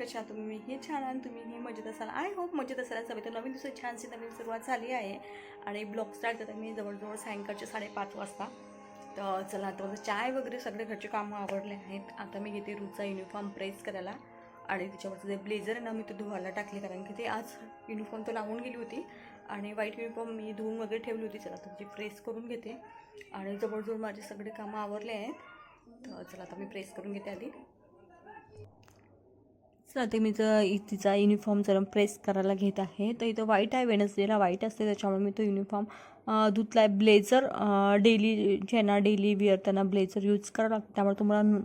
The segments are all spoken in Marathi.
कशा आहात तुम्ही? मी हे छान आणि तुम्ही हे मजेत असाल. आय होप मजेत असाल. सगळे तर नवीन दुसरी छानशी नवीन सुरुवात झाली आहे. आणि ब्लॉग स्टार्ट करतात मी जवळजवळ सायंकाळचे साडेपाच वाजता तर चला आता माझं चाय वगैरे सगळे घरचे कामं आवडले आहेत. आता मी घेते रोजचा युनिफॉर्म प्रेस करायला. आणि त्याच्यावरचं जे ब्लेझर आहे ना मी ते धुवायला टाकले. कारण की ते आज युनिफॉर्म तर लावून गेली होती. आणि व्हाईट युनिफॉर्म मी धुवून वगैरे ठेवली होती. चला तुमची प्रेस करून घेते. आणि जवळजवळ माझे सगळे कामं आवरले आहेत. तर चला आता मी प्रेस करून घेते आधी. चला ते मी जर तिचा युनिफॉर्म जरा प्रेस करायला घेत आहे तर इथं व्हाईट आहे वेनसडेला व्हाईट असते त्याच्यामुळे मी तो युनिफॉर्म धुतला आहे ब्लेझर डेली ज्यांना डेली विअर त्यांना ब्लेझर यूज करावं लागतं त्यामुळे तुम्हाला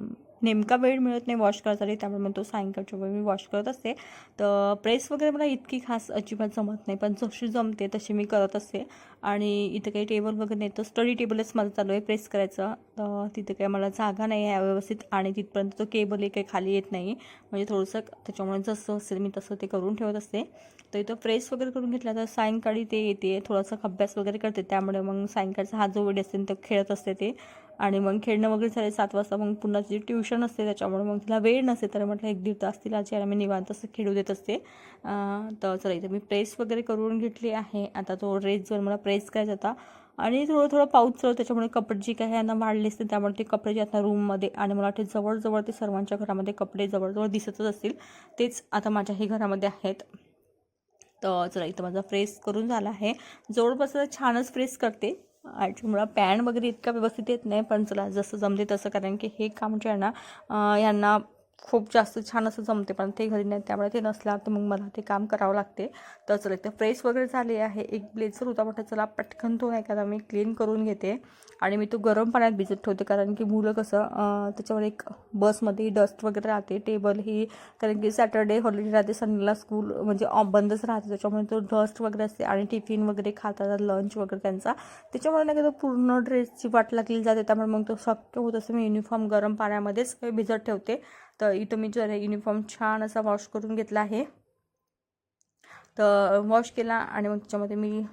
नेमका वेळ मिळत नाही वॉश करायसाठी त्यामुळे मग तो सायंकाळच्या वेळी मी वॉश करत असते. तर प्रेस वगैरे मला इतकी खास अजिबात जमत नाही पण जशी जमते तशी मी करत असते. आणि इथं काही टेबल वगैरे नाही तर स्टडी टेबलच माझं चालू आहे प्रेस करायचं. तर तिथं काही मला जागा नाही आहे व्यवस्थित आणि तिथपर्यंत तो केबलही काही खाली येत नाही. म्हणजे थोडंसं त्याच्यामुळे जसं असेल मी तसं ते करून ठेवत असते. तर इथं प्रेस वगैरे करून घेतला तर सायंकाळी ते येते थोडासा अभ्यास वगैरे करते. त्यामुळे मग सायंकाळचा हा जो वेळ असेल तर खेळत असते ते. आणि मग खेळणं वगैरे झाले सात वाजता मग पुन्हा तिची ट्युशन असते त्याच्यामुळे मग तिला वेळ नसते तर म्हटलं एक दीड तास तिला जे आहे मी निवांत असं खेळू देत असते. तर चला इथं मी प्रेस वगैरे करून घेतली आहे. आता तो ड्रेस जो मला प्रेस करायचा होता. आणि थोडं थोडं पाऊस चालू त्याच्यामुळे कपडे जी काही यांना वाढले असते त्यामुळे ते कपडे जे आता ना रूममध्ये आणि मला वाटते जवळजवळ ते सर्वांच्या घरामध्ये कपडे जवळजवळ दिसतच असतील. तेच आता माझ्याही घरामध्ये आहेत. तर चला इथं माझा प्रेस करून झाला आहे. जवळपास छानच प्रेस करते. ॲक्च्युली मला पॅन वगैरे इतका व्यवस्थित येत नाही पण चला जसं जमते तसं कारण की हे काम जे आहे ना यांना खूप जास्त छान असं जमते पण ते घरी नाही त्यामुळे ते नसल्यावर तर मग मला ते काम करावं लागते. तर चला तर फ्रेश वगैरे झाले आहे. एक ब्लेझर होता म्हटलं चला पटकन तो नाही का मी क्लीन करून घेते. आणि मी तो गरम पाण्यात भिजत ठेवते कारण की मुलं कसं त्याच्यावर एक बसमध्ये डस्ट वगैरे राहते. टेबल ही कारण की सॅटर्डे हॉलिडे राहते संडेला स्कूल म्हणजे बंदच राहते. त्याच्यामुळे तो डस्ट वगैरे असते आणि टिफिन वगैरे खातात लंच वगैरे त्यांचा. त्याच्यामुळे नाही का तो पूर्ण ड्रेसची वाट लागली जाते. त्यामुळे मग तो शक्य होत असं मी युनिफॉर्म गरम पाण्यामध्येच भिजत ठेवते. तर इथं मी जरा युनिफॉर्म छान असा वॉश करून घेतला आहे. तर वॉश केला आणि मग त्याच्यामध्ये मी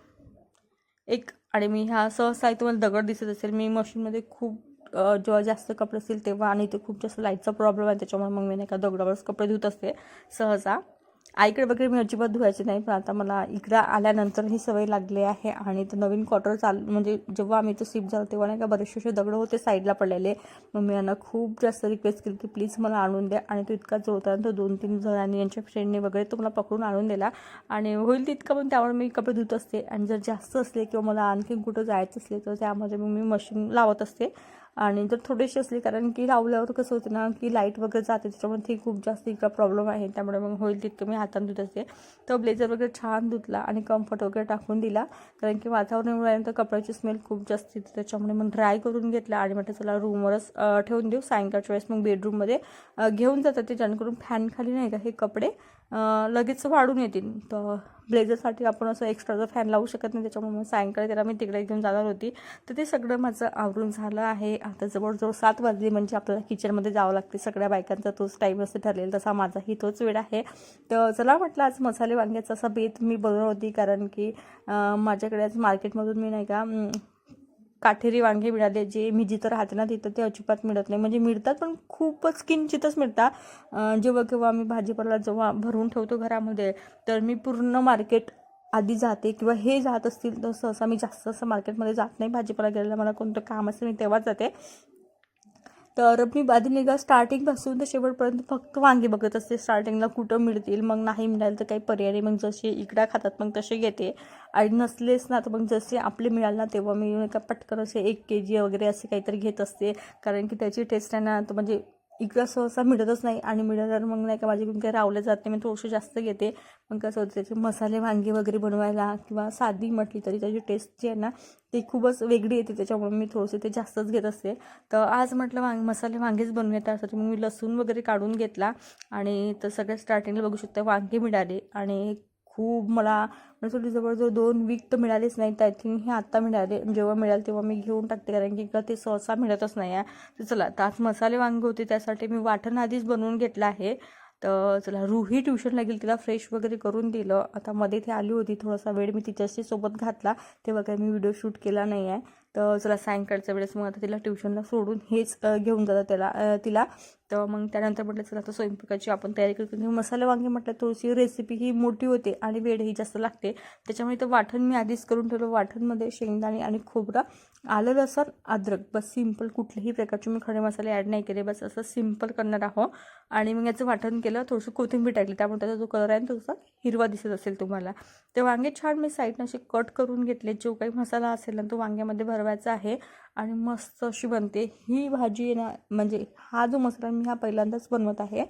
एक आणि मी ह्या सहसा इथं मला दगड दिसत असेल. मी मशीनमध्ये खूप जेव्हा जास्त कपडे असतील तेव्हा आणि इथे खूप जास्त लाईटचा प्रॉब्लेम आहे. त्याच्यामुळे मग मी नाही का दगडावरच कपडे धुत असते सहसा. आईकडे वगैरे मी अजिबात धुवायचे नाही पण आता मला इकडं आल्यानंतर ही सवय लागली आहे आणि तर नवीन क्वार्टर चाल म्हणजे जेव्हा आम्ही तो शिफ्ट झालो तेव्हा नाही का बरेचसे असे दगड होते साईडला पडलेले. मग मी यांना खूप जास्त रिक्वेस्ट केली की प्लीज मला आणून द्या आणि तो इतका जोरता तो दोन तीन जणांनी यांच्या फ्रेंडने वगैरे तो मला पकडून आणून दिला. आणि होईल तितकं पण त्यावर मी कपडे धुत असते. आणि जर जास्त असले किंवा मला आणखी कुठं जायचं असले तर त्यामध्ये मग मी मशीन लावत असते. आणि जर थोडीशी असली कारण की लावल्यावर कसं होतं ना की लाइट वगैरे जाते त्याच्यामुळे ते खूप जास्त इकडं प्रॉब्लेम आहे. त्यामुळे मग होईल तितकं मी हातानं धुत असते. तर ब्लेझर वगैरे छान धुतला आणि कम्फर्ट वगैरे टाकून दिला. कारण की वातावरणामुळे आल्यानंतर कपड्याची स्मेल खूप जास्त येते. त्याच्यामुळे मग ड्राय करून घेतला आणि म्हटलं चला रूमवरच ठेवून देऊ. सायंकाळच्या वेळेस मग बेडरूममध्ये घेऊन जातात ते. जेणेकरून फॅनखाली नाही का हे कपडे लगेच वाढून येतील. तर ब्लेझरसाठी आपण असं एक्स्ट्राचा फॅन लावू शकत नाही त्याच्यामुळे मग सायंकाळी त्याला मी तिकडे घेऊन जाणार होती. तर ते सगळं माझं आवरून झालं आहे. आता जवळजवळ सात वाजले म्हणजे आपल्याला किचनमध्ये जावं लागते. सगळ्या बायकांचा तोच टाईम असते ठरलेला तसा माझाही तोच वेळ आहे. तर चला म्हटलं आज मसाले वांग्याचा असा बेत मी बनवत होती कारण की माझ्याकडे आज मार्केटमधून मी नाही का काठेरी वांगे मिळाले जे मी जिथं राहते ना तिथं ते अजिबात मिळत नाही. म्हणजे मिळतात पण खूपच किंचितच मिळतात. जेव्हा केव्हा आम्ही भाजीपाला जेव्हा भरून ठेवतो घरामध्ये तर मी पूर्ण मार्केट आधी जाते किंवा हे जात असतील तर सहसा मी जास्त असं मार्केटमध्ये जात नाही. भाजीपाला गेलेला मला कोणतं काम असेल मी तेव्हाच जाते. तर मी आधी निघा स्टार्टिंगपासून तर शेवटपर्यंत फक्त वांगे बघत असते. स्टार्टिंगला कुठं मिळतील मग नाही मिळालं तर काही पर्याय नाही. मग जसे इकडं खातात मग तसे घेते. आणि नसलेच ना तर मग जसे आपले मिळाल ना तेव्हा मी का पटकन असे एक के जी वगैरे असे काहीतरी घेत असते. कारण की त्याची टेस्ट आहे ना तर म्हणजे इकडं सहसा मिळतच नाही आणि मिळाल्यावर मग नाही का माझ्याकडून काही रावलं जात नाही मी थोडंसं जास्त घेते. मग कसं होतं त्याचे मसाले वांगे वगैरे बनवायला किंवा साधी म्हटली तरी त्याची टेस्ट जी आहे ना ती खूपच वेगळी येते. त्याच्यामुळे मी थोडेसे ते जास्तच घेत असते. तर आज म्हटलं वांग मसाले वांगेच बनवूया. त्यासाठी मग मी लसूण वगैरे काढून घेतला आणि तर सगळ्या स्टार्टिंगला बघू शकता वांगे मिळाले आणि खूप मला म्हणजे थोडी जवळजवळ दोन वीक तर मिळालेच नाहीत. आय थिंक हे आत्ता मिळाले जेव्हा मिळाले तेव्हा मी घेऊन टाकते. कारण की इकडं ते सहसा मिळतच नाही आहे. तर चला तर आज मसाले वांगे होते त्यासाठी मी वाटण आधीच बनवून घेतलं आहे. तर चला रुही ट्युशनला गेली तिला फ्रेश वगैरे करून दिलं. आता मध्ये ती आली होती थोडासा वेळ मी तिच्याशी सोबत घातला. तेव्हा काही मी व्हिडिओ शूट केला नाही आहे तर चला सायंकाळच्या वेळेस मग आता तिला ट्युशनला सोडून हेच घेऊन जातात त्याला तिला. तर मग त्यानंतर म्हटलं चला आता स्वयंपाकाची आपण तयारी करतो मसाला मसाले वांगे म्हटलं थोडीशी रेसिपी ही मोठी होते आणि वेळही जास्त लागते. त्याच्यामुळे तर वाटण मी आधीच करून ठेवलं. वाटणमध्ये शेंगदाणे आणि खोबरं आलं लसण अद्रक. बस सिंपल कुठल्याही प्रकारचे मी खडे मसाले ॲड नाही केले. बस असं सिंपल करणार आहो आणि मग याचं वाटण केलं थोडंसं कोथिंबीर टाकली. त्यामुळे त्याचा जो कलर आहे ना थोडासा हिरवा दिसत असेल तुम्हाला. ते वांगे छान मी साईडनं असे कट करून घेतले. जो काही मसाला असेल ना तो वांग्यामध्ये भर भरवायचा आहे. आणि मस्त अशी बनते. ही भाजी ना म्हणजे हा जो मसाला मी हा पहिल्यांदाच बनवत आहे.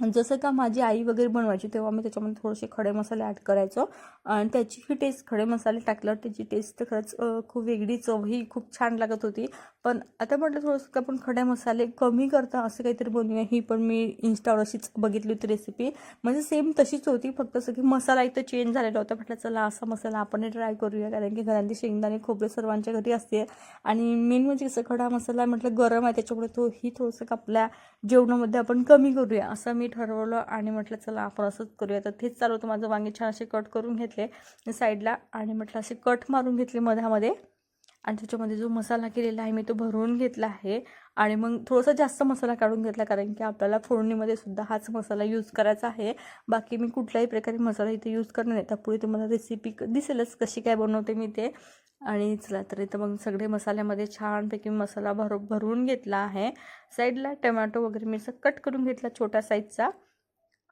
जसं का माझी आई वगैरे बनवायची तेव्हा मी त्याच्यामध्ये थोडेसे खडे मसाले ॲड करायचो. आणि त्याची ही टेस्ट खडे मसाले टाकल्यावर त्याची टेस्ट तर खरंच खूप वेगळी चवही खूप छान लागत होती. पण आता म्हटलं थोडंसं का आपण खडे मसाले कमी करता असं काहीतरी बनवूया ही पण मी इन्स्टावर अशीच बघितली होती रेसिपी म्हणजे सेम तशीच होती फक्त सगळी की मसाला इथं चेंज झालेला होता म्हटलं चला असा मसाला आपण ट्राय करूया कारण की घरातली शेंगदाणे खोबरे सर्वांच्या घरी असते. आणि मेन म्हणजे कसं खडा मसाला म्हटलं गरम आहे त्याच्यामुळे तो ही थोडंसं आपल्या जेवणामध्ये आपण कमी करूया असं मी ठरवलं आणि म्हटलं चला आपण असंच करूया. तर तेच चालू होतं. माझं वांगे छान असे कट करून घेतले साईडला आणि म्हटलं असे कट मारून घेतले मधामध्ये. आणि त्याच्यामध्ये जो मसाला केलेला आहे मी तो भरून घेतला आहे. आणि मग थोडासा जास्त मसाला काढून घेतला कारण की आपल्याला फोडणीमध्ये सुद्धा हाच मसाला यूज करायचा आहे. बाकी मी कुठल्याही प्रकारे मसाला इथे यूज करणार नाही. त्यापुढे तुम्हाला रेसिपी दिसेलच कशी काय बनवते मी ते. आणि चला तर इथं मग सगळे मसाल्यामध्ये छानपैकी मसाला भर भरून घेतला आहे. साईडला टमॅटो वगैरे मी असं कट करून घेतला छोट्या साईजचा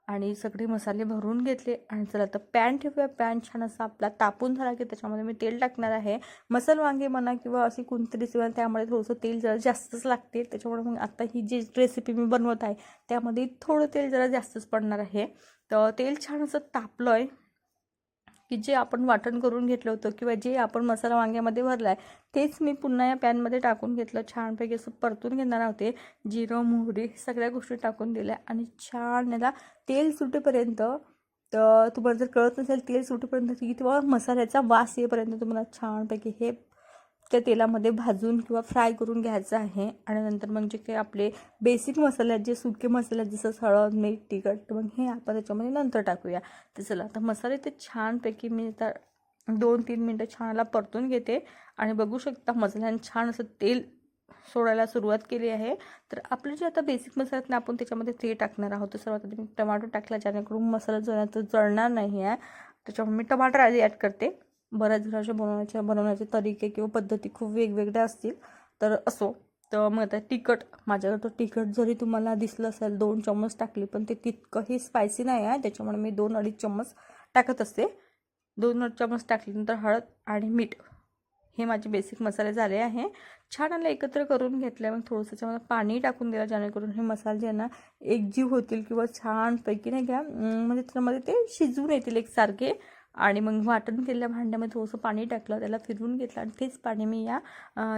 आणि सगळे मसाले भरून घेतले. आणि चला आता पॅन ठेवूया. पॅन छान असा आपला तापून झाला की त्याच्यामध्ये मी तेल टाकणार आहे. मसल वांगे म्हणा किंवा अशी कोणती रेसिपी त्यामध्ये थोडंसं तेल जरा जास्तच लागते. त्याच्यामुळे मग आता ही जी रेसिपी मी बनवत आहे त्यामध्ये थोडं तेल जरा जास्तच पडणार आहे. तर तेल छान असं तापलं आहे की जे आपण वाटण करून घेतलं होतं किंवा जे आपण मसाला वांग्यामध्ये भरला आहे तेच मी पुन्हा या पॅनमध्ये टाकून घेतलं. छानपैकी असं परतून घेणार होते. जिरं मोहरी सगळ्या गोष्टी टाकून दिल्या आणि छान याला तेल सुटेपर्यंत तर तुम्हाला जर कळत नसेल तेल सुटेपर्यंत की मसाल्याचा वास येईपर्यंत तुम्हाला छानपैकी हे त्या तेलामध्ये भाजून किंवा फ्राय करून घ्यायचं आहे. आणि नंतर मग जे काही आपले बेसिक मसाले आहेत जे सुके मसाले आहेत जसं हळद मीठ तिखट मग हे आपण त्याच्यामध्ये नंतर टाकूया. तर चला आता मसाले ते छानपैकी मी आता दोन तीन मिनटं छानला परतून घेते. आणि बघू शकता मसाल्याने छान असं तेल सोडायला सुरुवात केली आहे. तर आपले जे आता बेसिक मसाले आहेत ना आपण त्याच्यामध्ये ते टाकणार आहोत. तर सर्वात आधी मी टमाटो टाकला जेणेकरून मसाला जळण्याचं जळणार नाही आहे त्याच्यामुळे मी टमाटर आधी ॲड करते. बऱ्याच घराच्या बनवण्याच्या बनवण्याचे तरीके किंवा पद्धती खूप वेगवेगळ्या असतील तर असो. तर मग आता तिखट माझ्याकडं तर तिखट जरी तुम्हाला दिसलं असेल दोन चम्मच टाकली पण ते तितकंही स्पायसी नाही आहे. त्याच्यामुळे मी दोन अडीच चम्मच टाकत असते. दोन अडीच चम्मच टाकल्यानंतर हळद आणि मीठ. हे माझे बेसिक मसाले झाले आहे. छान आलं एकत्र करून घेतले मग थोडंसं त्याच्यामध्ये पाणी टाकून दिलं जेणेकरून हे मसाले जे ना एकजीव होतील किंवा छानपैकी नाही घ्या म्हणजे त्याच्यामध्ये ते शिजवून येतील एकसारखे. आणि मग वाटण केलेल्या भांड्यामध्ये थोडंसं पाणी टाकलं त्याला फिरवून घेतलं आणि तेच पाणी मी या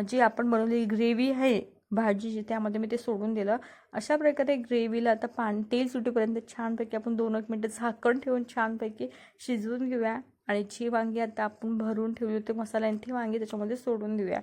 जी आपण बनवलेली ग्रेव्ही आहे भाजीची त्यामध्ये मी ते सोडून दिलं. अशा प्रकारे ग्रेव्हीला आता पाणी तेल सुटेपर्यंत छानपैकी आपण दोन एक मिनटं झाकण ठेवून छानपैकी शिजवून घेऊया. आणि जी वांगी आता आपण भरून ठेवली होती आणि ती वांगी त्याच्यामध्ये सोडून देऊया.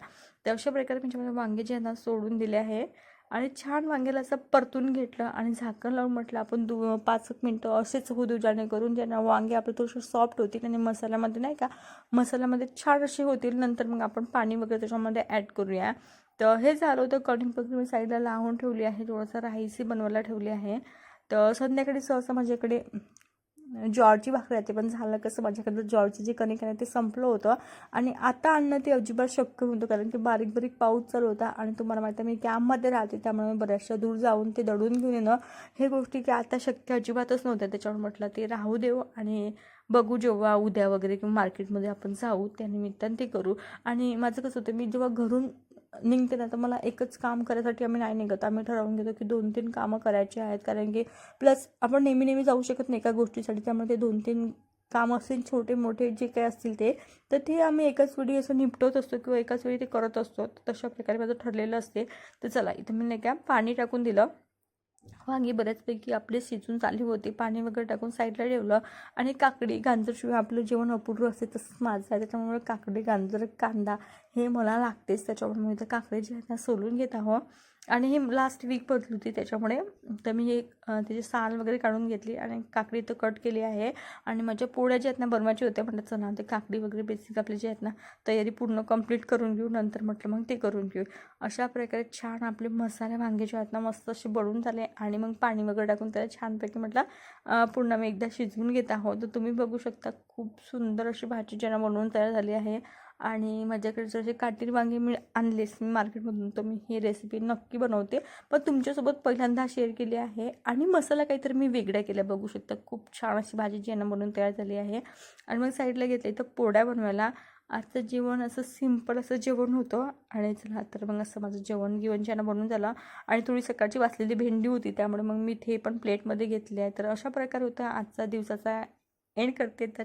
तर अशा प्रकारे त्याच्यामध्ये वांगे जे आहे ना सोडून दिले आहे. आणि छान वांग्याला असं परतून घेतलं आणि झाकण लावून म्हटलं आपण दु पाच एक मिनटं असेच होऊ देऊ जेणेकरून ज्यांना वांगे आपले थोडेसे सॉफ्ट होतील आणि मसाल्यामध्ये नाही का मसाल्यामध्ये छान असे होतील नंतर मग आपण पाणी वगैरे त्याच्यामध्ये ॲड करूया. तर हे झालं होतं कटिंग वगैरे मी साईडला लावून ठेवली आहे थोडंसं राईसही बनवायला ठेवली आहे. तर संध्याकाळी सहसा माझ्याकडे ज्वारची भाकरी येते पण झालं कसं माझ्याकडं ज्वारची जे कणिक आहे ते संपलं होतं. आणि आता आणणं ते अजिबात शक्य होतं कारण की बारीक बारीक पाऊस चालू होता आणि तुम्हाला माहिती आहे मी कॅम्पमध्ये राहते त्यामुळे मी बऱ्याचशा दूर जाऊन ते दडून घेऊन येणं हे गोष्टी की आता शक्य अजिबातच नव्हत्या. त्याच्यावर म्हटलं ते राहू देऊ आणि बघू जेव्हा उद्या वगैरे किंवा मार्केटमध्ये आपण जाऊ त्यानिमित्तानं ते करू. आणि माझं कसं होतं मी जेव्हा घरून निघते ना तर मला एकच काम करायसाठी आम्ही नाही निघत. आम्ही ठरवून घेतो की दोन तीन कामं करायची आहेत. कारण की प्लस आपण नेहमी नेहमी जाऊ शकत नाही एका गोष्टीसाठी. त्यामुळे ते दोन तीन काम असतील छोटे मोठे जे काही असतील ते तर ते आम्ही एकाच वेळी असं निपटवत असतो किंवा एकाच वेळी ते करत असतो. तशा प्रकारे माझं ठरलेलं असते. तर चला इथं मी नाही का पाणी टाकून दिलं. वांगी बऱ्याचपैकी आपले शिजून चालली होती. पाणी वगैरे टाकून साईडला ठेवलं आणि काकडी गाजरशिवाय आपलं जेवण अपूर्व असते तसंच माझं आहे. त्याच्यामुळे काकडी गाजर कांदा हे मला लागतेच. त्याच्यामुळे मी तर काकडी जे आहेत ना सोलून घेत आहो. आणि ही लास्ट वीक बदली होती त्याच्यामुळे तर मी हे त्याची साल वगैरे काढून घेतली आणि काकडी तर कट केली आहे. आणि माझ्या पोळ्या ज्या आहेत ना बनवायचे होत्या म्हटलं चला ते काकडी वगैरे बेसिक आपले जे आहेत ना तयारी पूर्ण कंप्लीट करून घेऊ नंतर म्हटलं मग ते करून घेऊ. अशा प्रकारे छान आपले मसाले वांगे जे आहेत ना मस्त असे बळून झाले आणि मग पाणी वगैरे टाकून त्याला छानपैकी म्हटलं पूर्ण पुन्हा मी एकदा शिजवून घेत आहोत. तर तुम्ही बघू शकता खूप सुंदर अशी भाजी ज्यांना बनवून तयार झाली आहे. आणि माझ्याकडे जसे काटेरी वांगे मी आणलेस मी मार्केटमधून तर मी ही रेसिपी नक्की बनवते. पण तुमच्यासोबत पहिल्यांदा शेअर केली आहे आणि मसाला काहीतरी मी वेगळ्या केल्या बघू शकता. खूप छान अशी भाजी जी बनवून तयार झाली आहे. आणि मग साईडला घेतले तर पोळ्या बनवायला. आजचं जेवण असं सिंपल असं जेवण होतं. आणि चला तर मग असं माझं जेवण गिवण ज्यांना बनवून झालं. आणि थोडी सकाळची वाचलेली भेंडी होती त्यामुळे मग मी ते पण प्लेटमध्ये घेतली आहे. तर अशा प्रकारे होता. आजचा दिवसाचा एंड करते. त्याच्या